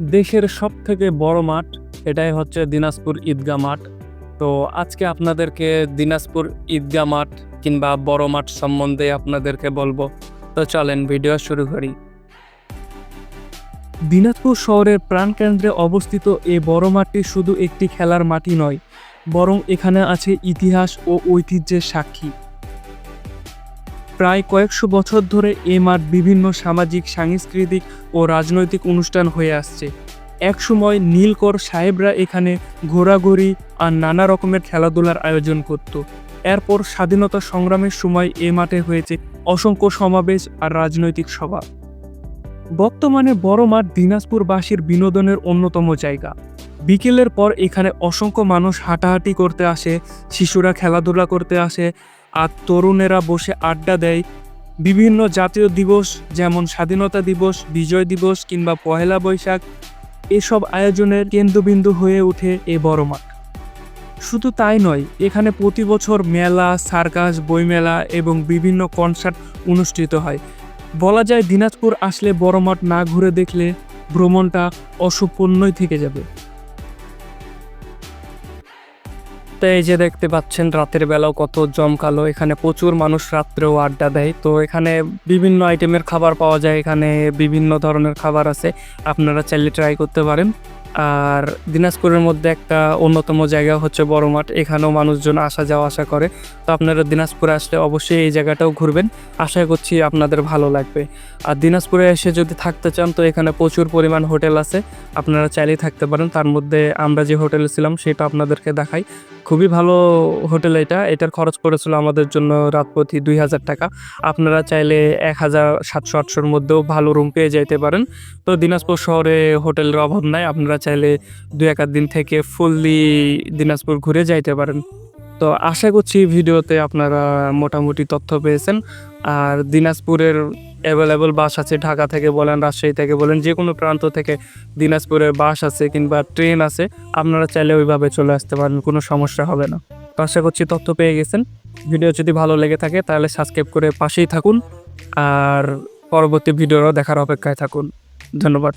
দেশের সব থেকে বড় মাঠ, এটাই হচ্ছে দিনাজপুর ঈদগাহ মাঠ। তো আজকে আপনাদেরকে দিনাজপুর ঈদগাহ মাঠ কিংবা বড় মাঠ সম্বন্ধে আপনাদেরকে বলব। তো চলেন ভিডিও শুরু করি। দিনাজপুর শহরের প্রাণকেন্দ্রে অবস্থিত এই বড় মাঠটি শুধু একটি খেলার মাটি নয়, বরং এখানে আছে ইতিহাস ও ঐতিহ্যের সাক্ষী। প্রায় কয়েকশো বছর ধরে এ মাঠ বিভিন্ন সামাজিক, সাংস্কৃতিক ও রাজনৈতিক অনুষ্ঠান হয়ে আসছে। একসময় নীলকর সাহেবরা এখানে ঘোরাঘুরি আর নানা রকমের খেলাধুলার আয়োজন করত। এরপর স্বাধীনতা সংগ্রামের সময় এ মাঠে হয়েছে অসংখ্য সমাবেশ আর রাজনৈতিক সভা। বর্তমানে বড় মাঠ দিনাজপুরবাসীর বিনোদনের অন্যতম জায়গা। বিকেলের পর এখানে অসংখ্য মানুষ হাঁটাহাঁটি করতে আসে, শিশুরা খেলাধুলা করতে আসে আর তরুণেরা বসে আড্ডা দেয়। বিভিন্ন জাতীয় দিবস, যেমন স্বাধীনতা দিবস, বিজয় দিবস কিংবা পহেলা বৈশাখ, এসব আয়োজনের কেন্দ্রবিন্দু হয়ে ওঠে এ বড় মাঠ শুধু তাই নয়, এখানে প্রতি বছর মেলা, সার্কাস, বইমেলা এবং বিভিন্ন কনসার্ট অনুষ্ঠিত হয়। বলা যায়, দিনাজপুর আসলে বড় মাঠ না ঘুরে দেখলে ভ্রমণটা অসম্পূর্ণই থেকে যাবে। তো এই যে দেখতে পাচ্ছেন, রাতের বেলাও কত জমকালো। এখানে প্রচুর মানুষ রাত্রেও আড্ডা দেয়। তো এখানে বিভিন্ন আইটেমের খাবার পাওয়া যায়। এখানে বিভিন্ন ধরনের খাবার আছে। আপনারা চাইলে ট্রাই করতে পারেন। আর দিনাজপুরের মধ্যে একটা অন্যতম জায়গা হচ্ছে বড় মাঠ। এখানেও মানুষজন আসা যাওয়া আসা করে। তো আপনারা দিনাজপুরে আসলে অবশ্যই এই জায়গাটাও ঘুরবেন। আশা করছি আপনাদের ভালো লাগবে। আর দিনাজপুরে এসে যদি থাকতে চান, তো এখানে প্রচুর পরিমাণ হোটেল আছে। আপনারা চাইলেই থাকতে পারেন। তার মধ্যে আমরা যে হোটেলে ছিলাম, সেটা আপনাদেরকে দেখাই। খুবই ভালো হোটেল এটা। এটার খরচ পড়েছিল আমাদের জন্য রাত প্রতি দুই হাজার টাকা। আপনারা চাইলে এক হাজার সাতশো আটশোর মধ্যেও ভালো রুম পেয়ে যেতে পারেন। তো দিনাজপুর শহরে হোটেলের অভাব নাই। আপনারা চাইলে দু এক দিন থেকে ফুললি দিনাজপুর ঘুরে যাইতে পারেন। তো আশা করছি ভিডিওতে আপনারা মোটামুটি তথ্য পেয়েছেন। আর দিনাজপুরের অ্যাভেলেবল বাস আছে ঢাকা থেকে বলেন, রাজশাহী থেকে বলেন যে কোনো প্রান্ত থেকে দিনাজপুরের বাস আছে কিংবা ট্রেন আছে, আপনারা চাইলে ওইভাবে চলে আসতে পারেন, কোনো সমস্যা হবে না। তো আশা করছি তথ্য পেয়ে গেছেন। ভিডিও যদি ভালো লেগে থাকে তাহলে সাবস্ক্রাইব করে পাশেই থাকুন। আর পরবর্তী ভিডিওরও দেখার অপেক্ষায় থাকুন। ধন্যবাদ।